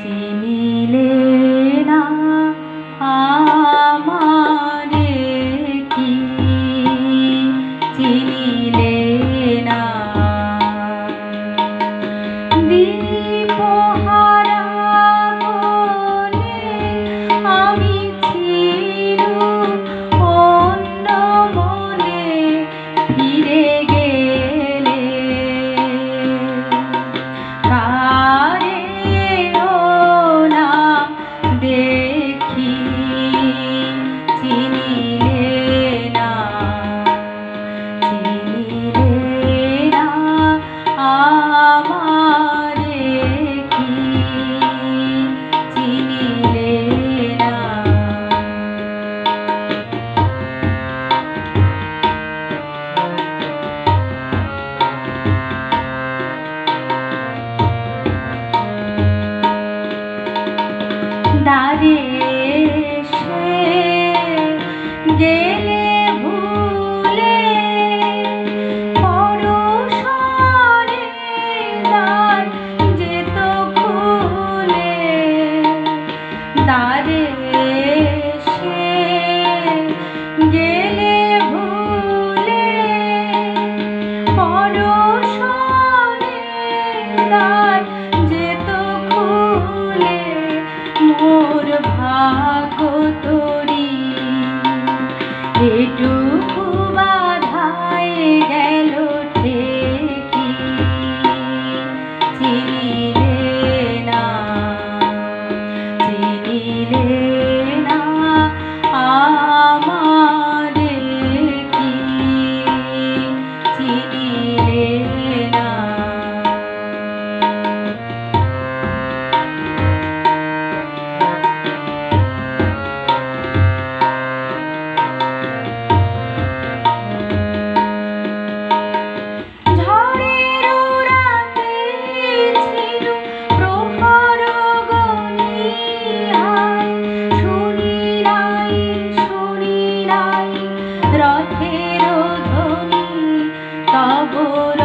চিনিলে না আমারে কি? চিনিলে sabor.